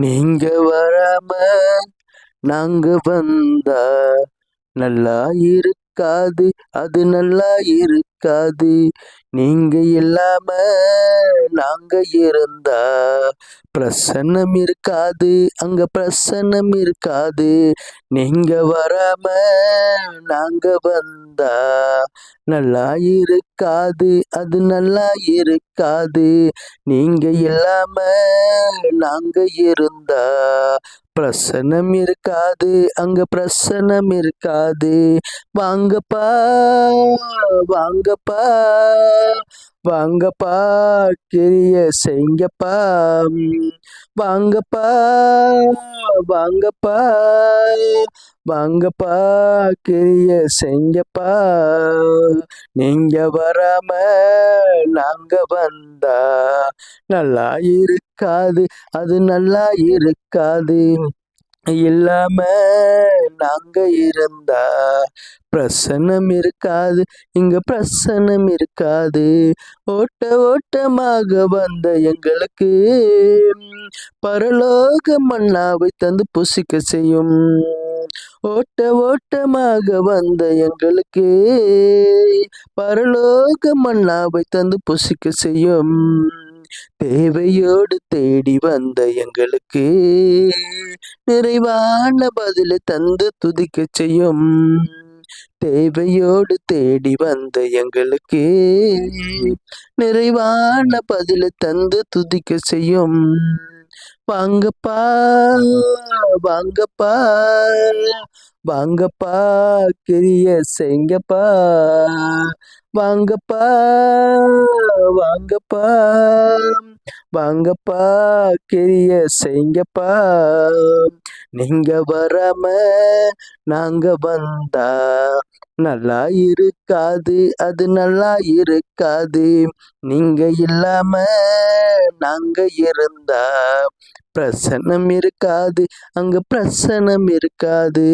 நீங்க வராம நாங்க வந்தா நல்லா இருக்காது அது நல்லா இருக்காது நீங்க இல்லாம நாங்க இருந்தா பிரசன்னம் இருக்காது. அங்க பிரசன்னம் இருக்காது. நீங்க வராம நாங்க வந்தா நல்லா இருக்காது. அது நல்லா இருக்காது. நீங்க இல்லாம நாங்க இருந்தா பிரசனம் இருக்காது. அங்க பிரசனம் இருக்காது. வாங்கப்பா வாங்கப்பா வாங்கப்பா கிரிய செய்ங்கப்பா வாங்கப்பா வாங்கப்பா வாங்கப்பா கிரிய செய்ங்கப்பா நீங்க வராம நாங்க வந்தா நல்லா இருக்காது அது நல்லா இருக்காது. இல்லாம நாங்க இருந்தா பிரசன்னம் இருக்காது. இங்க பிரசன்னம் இருக்காது. ஓட்ட ஓட்டமாக வந்த எங்களுக்கு பரலோக மண்ணாவை தந்து புசிக்க செய்யும். ஓட்ட ஓட்டமாக வந்த எங்களுக்கு பரலோக மண்ணாவை தந்து புசிக்க செய்யும். தேவையோடு தேடி வந்த எங்களுக்கு நிறைவான பதில தந்து துதிக்க செய்யும். தேவையோடு தேடி வந்த எங்களுக்கு நிறைவான பதில தந்து துதிக்க செய்யும். வாங்கப்பா வாங்கப்பா வாங்கப்பா கிரிய செய்ங்கப்பா வாங்கப்பா வாங்கப்பா வாங்கப்பா கிரிய செய்ங்கப்பா நீங்க வராம நாங்க வந்தா நல்லா இருக்காது அது நல்லா இருக்காது. நீங்க இல்லாம நாங்க இருந்தா பிரசனம் இருக்காது. அங்க பிரசனம் இருக்காது.